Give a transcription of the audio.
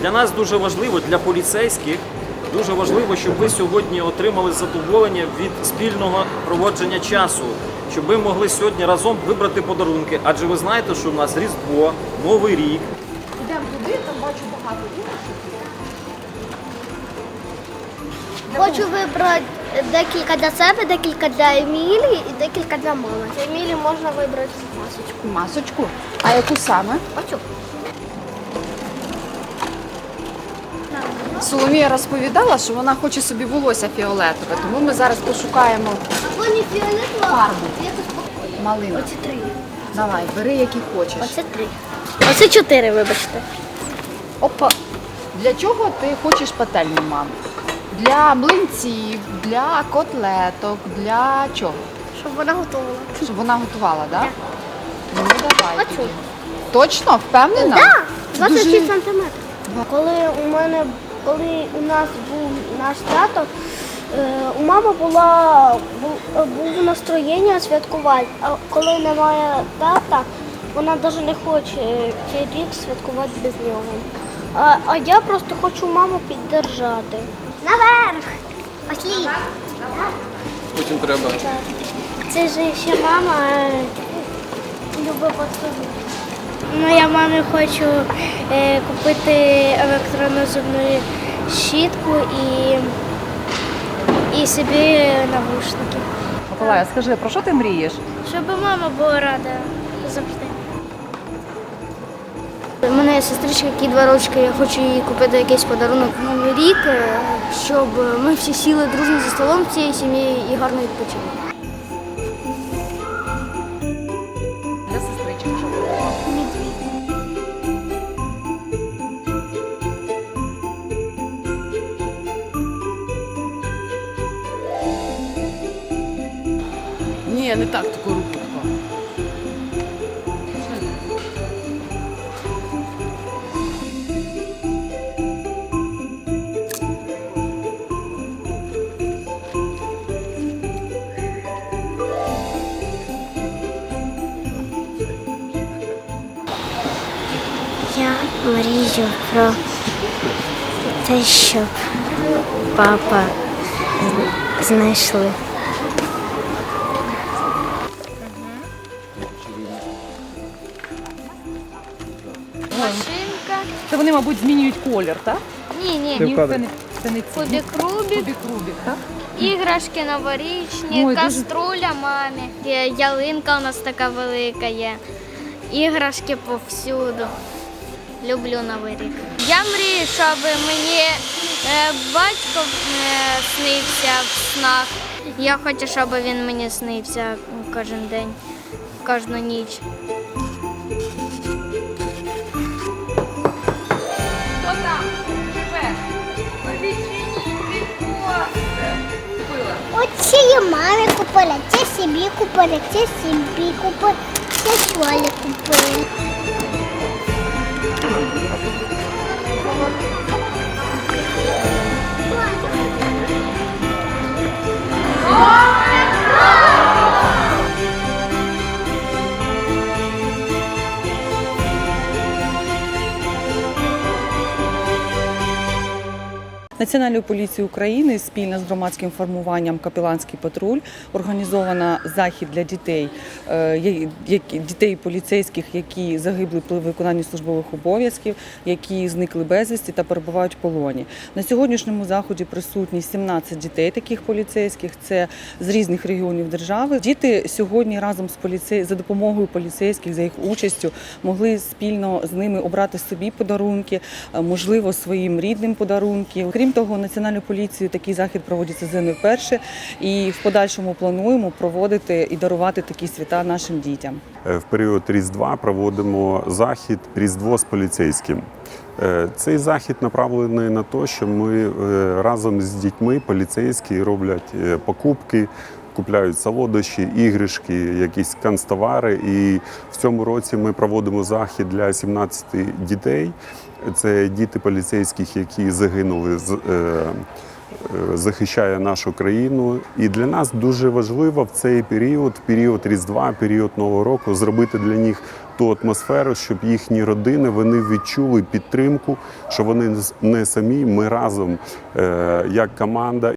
Для нас дуже важливо, для поліцейських, дуже важливо, щоб ви сьогодні отримали задоволення від спільного проводження часу, щоб ви могли сьогодні разом вибрати подарунки. Адже ви знаєте, що в нас Різдво, Новий рік. Йдемо туди, там бачу багато. Хочу вибрати декілька для себе, декілька для Емілії і декілька для мами. Для Емілії можна вибрати масочку. Масочку. А яку саме? Оцю. Соломія розповідала, що вона хоче собі волосся фіолетове, тому ми зараз пошукаємо не фіолетова, Фарбу. якось малину. Оці три. Давай, бери, які хочеш. Оце три. Оце чотири, вибачте. Опа. Для чого ти хочеш пательню, мам? Для млинців, для котлеток, для чого? Щоб вона готувала. Щоб вона готувала, так? Да? Ну давай. Тоді. Точно? Впевнена? Так, 26 Дуже- сантиметрів. Коли у мене, коли у нас був наш тато, е, у мами була був настроєння святкувати. А коли немає тата, вона навіть не хоче цей рік святкувати без нього. А, а я просто хочу маму піддержати. Наверх! Пошли! Потім треба. Це ж ще мама е, любить поцілунки. Ну, я мамі хочу е, купити електронну зубну щітку і, і собі навушники. Миколая, скажи, про що ти мрієш? Щоб мама була рада завжди. У мене є сестричка, якій два рочки, я хочу їй купити якийсь подарунок на Новий рік, е, щоб ми всі сіли дружно за столом цієї сім'ї і гарно відпочили. Ні, не так таку руку. таку. Я мрію про те, щоб папа знайшли. Вони, мабуть, змінюють колір, так? Ні, ні. Ні, це не, це не ці. Кубик Рубік, Кубік Рубік, так? іграшки новорічні, Ой, дуже- каструля мамі. Є Ялинка у нас така велика є. Іграшки повсюду. Люблю Новий рік. Я мрію, щоб мені е, батько е, снився в снах. Я хочу, щоб він мені снився кожен день, кожну ніч. Оце я мамі купила, це собі купила, це собі купила, це Солі купила. Національною поліцією України спільно з громадським формуванням Капіланський патруль організовано захід для дітей, е, дітей поліцейських, які загибли при виконанні службових обов'язків, які зникли безвісті та перебувають в полоні. На сьогоднішньому заході присутні 17 дітей таких поліцейських. Це з різних регіонів держави. Діти сьогодні разом з поліцей за допомогою поліцейських за їх участю могли спільно з ними обрати собі подарунки, е, можливо, своїм рідним подарунки. Крім того, національною поліцією такий захід проводиться не вперше, і в подальшому плануємо проводити і дарувати такі свята нашим дітям. Е, В період Різдва проводимо захід Різдво з поліцейським. Е, Цей захід направлений на те, що ми е, разом з дітьми поліцейські роблять покупки, купляють солодощі, іграшки, якісь канцтовари. І в цьому році ми проводимо захід для 17 дітей. Це діти поліцейських, які загинули з е, е, захищає нашу країну. І для нас дуже важливо в цей період, період Різдва, період Нового року, зробити для них ту атмосферу, щоб їхні родини вони відчули підтримку, що вони не самі, ми разом е, як команда.